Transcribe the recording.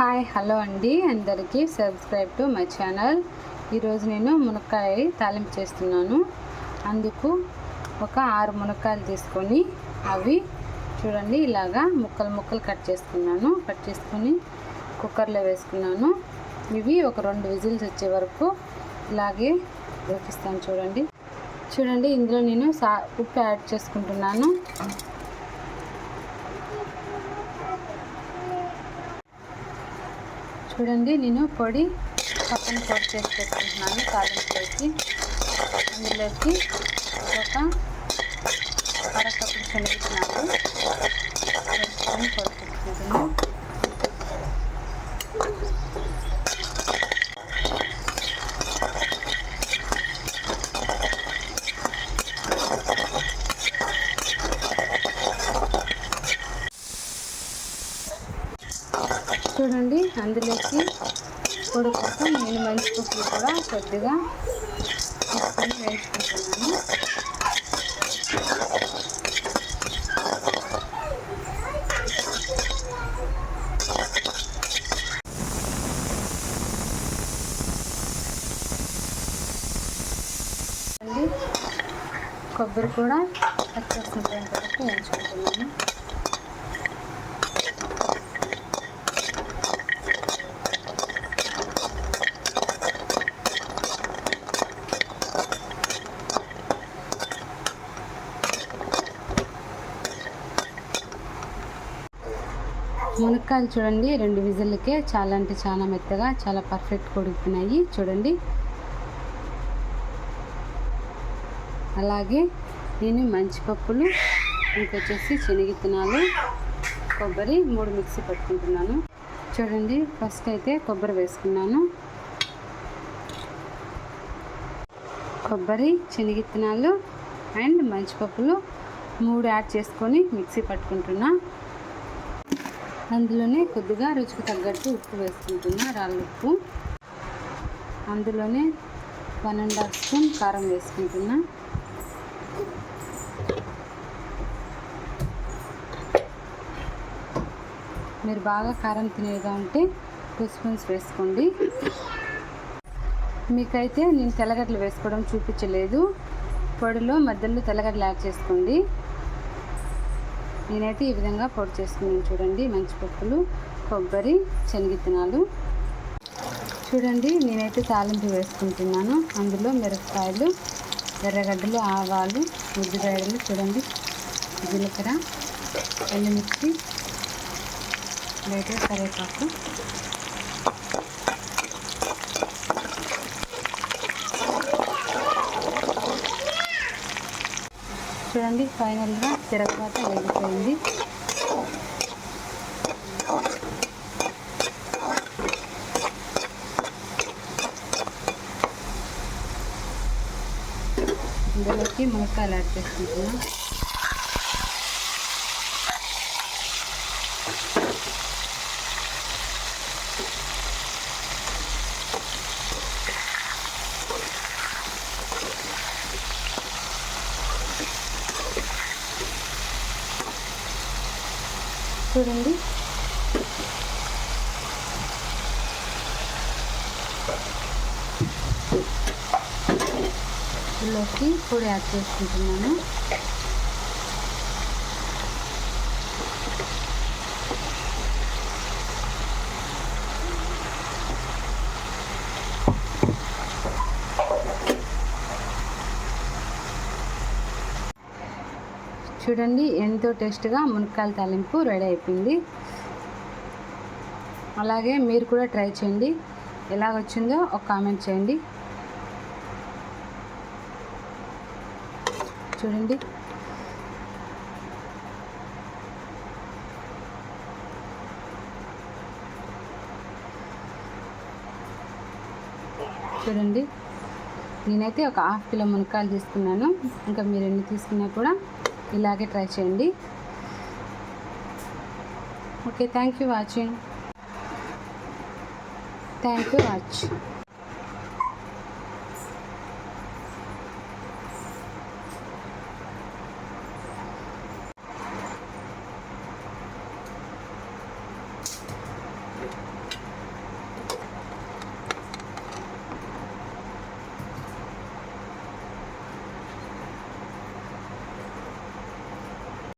Hi hello అండి. అందరికీ subscribe to my channel. ఈరోజు నేను మునక్కాయ తాలింపు చేస్తున్నాను. అందుకు ఒక ఆరు మునక్కాయలు తీసుకొని అవి చూడండి ఇలాగా ముక్కలు ముక్కలు కట్ చేసుకున్నాను. కట్ చేసుకొని కుక్కర్లో వేసుకున్నాను. ఇవి ఒక రెండు విజిల్స్ వచ్చే వరకు ఇలాగే ఉడికిస్తాను చూడండి. చూడండి ఇందులో నేను సా ఉప్పు యాడ్ చేసుకుంటున్నాను. చూడండి నేను పొడి పక్కన పొడి చేసి పెట్టుకుంటున్నాను తాలింపులోకి. అందులోకి ఒక అరకప్పు శనగిస్తున్నాను పొడి పెట్టుకుంటున్నాను చూడండి అందులోకి పొడి కోసం నేను మంచి పప్పులు కూడా కొద్దిగా తీసుకొని వేసుకుంటున్నాను. కొబ్బరి కూడా పచ్చేసుకుంటే వరకు వేయించుకుంటున్నాను. మునక్కాయలు చూడండి రెండు విజిల్లకే చాలా అంటే చాలా మెత్తగా చాలా పర్ఫెక్ట్ కొడుకుతున్నాయి చూడండి. అలాగే నేను మంచి పప్పులు ఇంకొచ్చేసి శనగిత్తనాలు కొబ్బరి మూడు మిక్సీ పట్టుకుంటున్నాను. చూడండి ఫస్ట్ అయితే కొబ్బరి వేసుకున్నాను. కొబ్బరి శనగిత్తనాలు అండ్ మంచిపప్పులు మూడు యాడ్ చేసుకొని మిక్సీ పట్టుకుంటున్నా. అందులోనే కొద్దిగా రుచికి తగ్గట్టు ఉప్పు వేసుకుంటున్నా రాళ్ళ ఉప్పు. అందులోనే వన్ అండ్ హాఫ్ స్పూన్ కారం వేసుకుంటున్నా. మీరు బాగా కారం తినేగా ఉంటే టూ స్పూన్స్ వేసుకోండి. మీకైతే నేను తెల్లగడ్డలు వేసుకోవడం చూపించలేదు. పొడిలో మధ్యలో తెల్లగడ్డలు యాడ్ చేసుకోండి. నేనైతే ఈ విధంగా పొడి చేసుకున్నాను. చూడండి మంచి పప్పులు కొబ్బరి శనగిత్తనాలు. చూడండి నేనైతే తాలింపు వేసుకుంటున్నాను. అందులో మిరపకాయలు ఎర్రగడ్డలు ఆవాలు ఉద్దిగాయలు చూడండి జీలకర్ర ఎండుమిర్చి లేదా కరివేపాకు. చూడండి ఫైనల్గా తిరగబాత వెళ్ళిపోయింది ఇందులోకి మునక్కాయలు యాడ్ చేసుకుంటున్నాం. చూడండి. ఇందులోకి పొడి యాడ్ చేసుకుంటున్నాను. చూడండి ఎంతో టేస్ట్గా మునక్కాయల తాలింపు రెడీ అయిపోయింది. అలాగే మీరు కూడా ట్రై చేయండి. ఎలా వచ్చిందో ఒక కామెంట్ చేయండి. చూడండి. చూడండి. నేనైతే ఒక హాఫ్ కిలో మునక్కాయలు తీసుకున్నాను. ఇంకా మీరు ఎన్ని తీసుకున్నా కూడా ఇలాగే ట్రై చేయండి. Okay thank you watching thank you watch